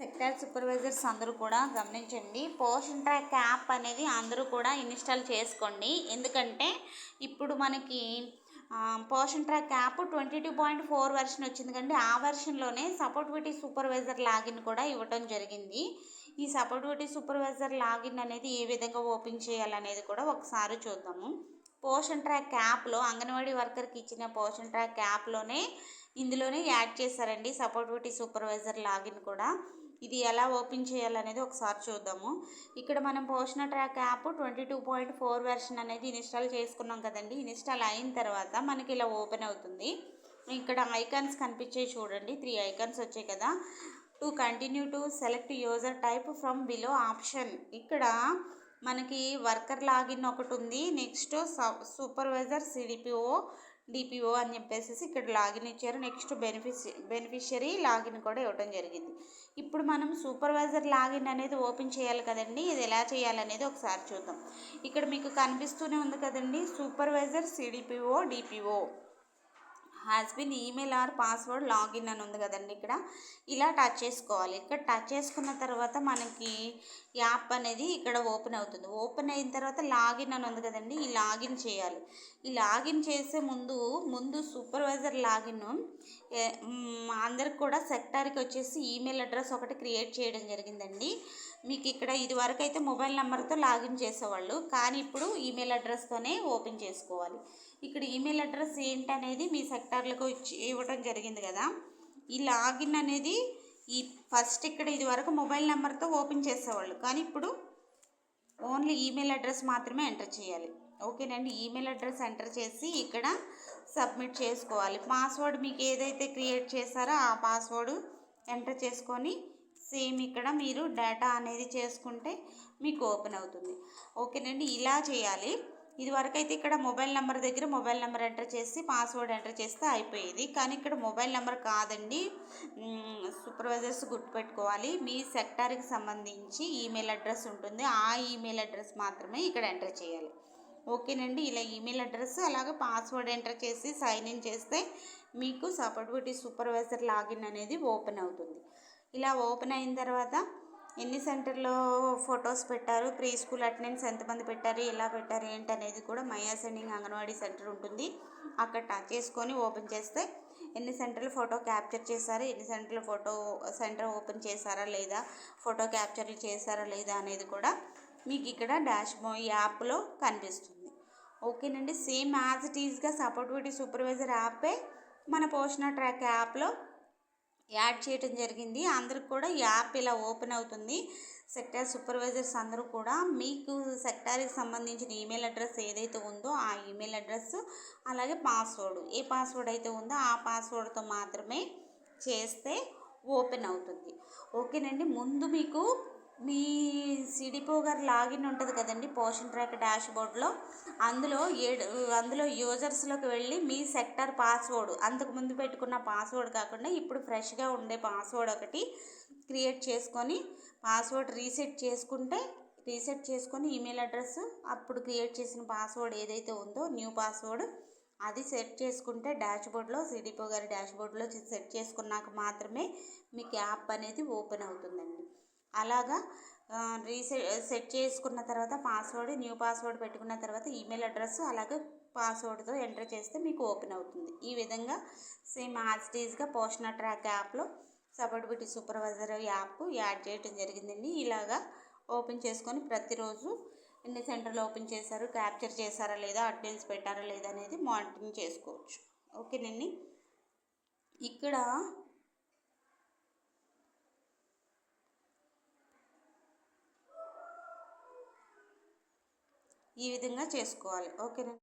Sector supervisors అందరూ కూడా గమనించండి. పోషన్ ట్రాక్ యాప్ అనేది అందరూ కూడా ఇన్స్టాల్ చేసుకోండి. ఎందుకంటే ఇప్పుడు మనకి Poshan track app twenty two point four version వచ్చింది కండి ఆ వెర్షన్లోనే సపోర్టివిటీ సూపర్వైజర్ లాగిన్ కూడా ఇవ్వటం జరిగింది. ఈ సపోర్టివిటీ సూపర్వైజర్ లాగిన్ అనేది ఏ విధంగా ఓపెన్ చేయాలనేది కూడా ఒకసారి చూద్దాము. పోషన్ ట్రాక్ యాప్లో అంగన్వాడీ వర్కర్కి ఇచ్చిన పోషన్ ట్రాక్ యాప్లోనే ఇందులోనే యాడ్ చేశారండి సపోర్టివిటీ సూపర్వైజర్ లాగిన్ కూడా. ఇది ఎలా ఓపెన్ చేయాలనేది ఒకసారి చూద్దాము. ఇక్కడ మనం Poshan track app twenty two point four version అనేది ఇన్స్టాల్ చేసుకున్నాం కదండి. ఇన్స్టాల్ అయిన తర్వాత మనకి ఇలా ఓపెన్ అవుతుంది. ఇక్కడ ఐకాన్స్ కనిపించాయి చూడండి. త్రీ ఐకాన్స్ వచ్చాయి కదా. To continue to select user type from below option. ఇక్కడ మనకి వర్కర్ లాగిన్ ఒకటి ఉంది. నెక్స్ట్ సూపర్వైజర్ సిడిపిఓ డిపిఓ అని చెప్పేసి ఇక్కడ లాగిన్ ఇచ్చారు. నెక్స్ట్ బెనిఫిషి బెనిఫిషరీ లాగిన్ కూడా ఇవ్వడం జరిగింది. ఇప్పుడు మనం సూపర్వైజర్ లాగిన్ అనేది ఓపెన్ చేయాలి కదండి. ఇది ఎలా చేయాలనేది ఒకసారి చూద్దాం. ఇక్కడ మీకు కనిపిస్తూనే ఉంది కదండి. Supervisor CDPO DPO has been email or password login అని ఉంది కదండి ఇక్కడ. ఇలా టచ్ చేసుకోవాలి. ఇక్కడ టచ్ చేసుకున్న తర్వాత మనకి యాప్ అనేది ఇక్కడ ఓపెన్ అవుతుంది. ఓపెన్ అయిన తర్వాత లాగిన్ అని ఉంది కదండి. ఈ లాగిన్ చేయాలి. ఈ లాగిన్ చేసే ముందు ముందు సూపర్వైజర్ లాగిన్ అందరికి కూడా సెక్టార్కి వచ్చేసి ఈమెయిల్ అడ్రస్ ఒకటి క్రియేట్ చేయడం జరిగిందండి. మీకు ఇక్కడ ఇది వరకు అయితే మొబైల్ నెంబర్తో లాగిన్ చేసేవాళ్ళు కానీ ఇప్పుడు ఈమెయిల్ అడ్రస్తోనే ఓపెన్ చేసుకోవాలి. ఇక్కడ ఈమెయిల్ అడ్రస్ ఏంటనేది మీ సెక్టార్లకు ఇచ్చి ఇవ్వడం జరిగింది కదా. ఈ లాగిన్ అనేది ఈ ఫస్ట్ ఇక్కడ ఇది వరకు మొబైల్ నెంబర్తో ఓపెన్ చేసేవాళ్ళు కానీ ఇప్పుడు ఓన్లీ ఈమెయిల్ అడ్రస్ మాత్రమే ఎంటర్ చేయాలి. ఓకేనండి ఈమెయిల్ అడ్రస్ ఎంటర్ చేసి ఇక్కడ సబ్మిట్ చేసుకోవాలి. పాస్వర్డ్ మీకు ఏదైతే క్రియేట్ చేశారో ఆ పాస్వర్డ్ ఎంటర్ చేసుకొని సేమ్ ఇక్కడ మీరు డేటా అనేది చేసుకుంటే మీకు ఓపెన్ అవుతుంది. ఓకేనండి ఇలా చేయాలి. ఇదివరకు అయితే ఇక్కడ మొబైల్ నెంబర్ దగ్గర మొబైల్ నెంబర్ ఎంటర్ చేసి పాస్వర్డ్ ఎంటర్ చేస్తే అయిపోయేది. కానీ ఇక్కడ మొబైల్ నెంబర్ కాదండి. సూపర్వైజర్స్ గుర్తుపెట్టుకోవాలి. మీ సెక్టార్కి సంబంధించి ఈమెయిల్ అడ్రస్ ఉంటుంది. ఆ ఈమెయిల్ అడ్రస్ మాత్రమే ఇక్కడ ఎంటర్ చేయాలి. ఓకేనండి. ఇలా ఈమెయిల్ అడ్రస్ అలాగే పాస్వర్డ్ ఎంటర్ చేసి సైన్ ఇన్ చేస్తే మీకు సపోర్టివిటీ సూపర్వైజర్ లాగిన్ అనేది ఓపెన్ అవుతుంది. ఇలా ఓపెన్ అయిన తర్వాత ఎన్ని సెంటర్లో ఫొటోస్ పెట్టారు ప్రీ స్కూల్ అటెండెన్స్ ఎంతమంది పెట్టారు ఎలా పెట్టారు ఏంటి అనేది కూడా మయా సెండింగ్ అంగన్వాడీ సెంటర్ ఉంటుంది. అక్కడ టచ్ చేసుకొని ఓపెన్ చేస్తే ఎన్ని సెంటర్లు ఫోటో క్యాప్చర్ చేశారు ఎన్ని సెంటర్లు ఫోటో సెంటర్ ఓపెన్ చేశారా లేదా ఫోటో క్యాప్చర్లు చేశారా లేదా అనేది కూడా మీకు ఇక్కడ డాష్ బో యాప్లో కనిపిస్తుంది. ఓకేనండి? సేమ్ యాజ్ ఇట్ ఈజ్గా సపోర్టివిటీ సూపర్వైజర్ యాపే మన పోషణ ట్రాక్ యాప్లో యాడ్ చేయడం జరిగింది. అందరికి కూడా యాప్ ఇలా ఓపెన్ అవుతుంది. సెక్టార్ సూపర్వైజర్స్ అందరూ కూడా మీకు సెక్టార్కి సంబంధించిన ఈమెయిల్ అడ్రస్ ఏదైతే ఉందో ఆ ఈమెయిల్ అడ్రస్ అలాగే పాస్వర్డ్ ఏ పాస్వర్డ్ అయితే ఉందో ఆ పాస్వర్డ్తో మాత్రమే చేస్తే ఓపెన్ అవుతుంది. ఓకేనండి? ముందు మీకు మీ సిడిపో గారు లాగిన్ ఉంటుంది కదండి పోషన్ ట్రాక్ డాష్ బోర్డ్లో అందులో ఏడు అందులో యూజర్స్లోకి వెళ్ళి మీ సెక్టర్ పాస్వర్డ్ అంతకుముందు పెట్టుకున్న పాస్వర్డ్ కాకుండా ఇప్పుడు ఫ్రెష్గా ఉండే పాస్వర్డ్ ఒకటి క్రియేట్ చేసుకొని పాస్వర్డ్ రీసెట్ చేసుకుంటే రీసెట్ చేసుకొని ఈమెయిల్ అడ్రస్ అప్పుడు క్రియేట్ చేసిన పాస్వర్డ్ ఏదైతే ఉందో న్యూ పాస్వర్డ్ అది సెట్ చేసుకుంటే డాష్బోర్డ్లో సిడిపో గారి డాష్ బోర్డ్లో సెట్ చేసుకున్నాక మాత్రమే మీకు యాప్ అనేది ఓపెన్ అవుతుందండి. అలాగా రీసెట్ సెట్ చేసుకున్న తర్వాత పాస్వర్డ్ న్యూ పాస్వర్డ్ పెట్టుకున్న తర్వాత ఈమెయిల్ అడ్రస్ అలాగే పాస్వర్డ్తో ఎంటర్ చేస్తే మీకు ఓపెన్ అవుతుంది. ఈ విధంగా సేమ్ యాజ్ పోషణ ట్రాక్ యాప్లో సపోర్టివిటీ సూపర్వైజర్ యాప్ యాడ్ చేయడం జరిగిందండి. ఇలాగా ఓపెన్ చేసుకొని ప్రతిరోజు ఎన్ని సెంటర్లు ఓపెన్ చేశారు క్యాప్చర్ చేశారా లేదా అటెండెన్స్ పెట్టారా లేదా అనేది మానిటరింగ్ చేసుకోవచ్చు. ఓకేనండి? ఇక్కడ ఈ విధంగా చేసుకోవాలి. ఓకేనా?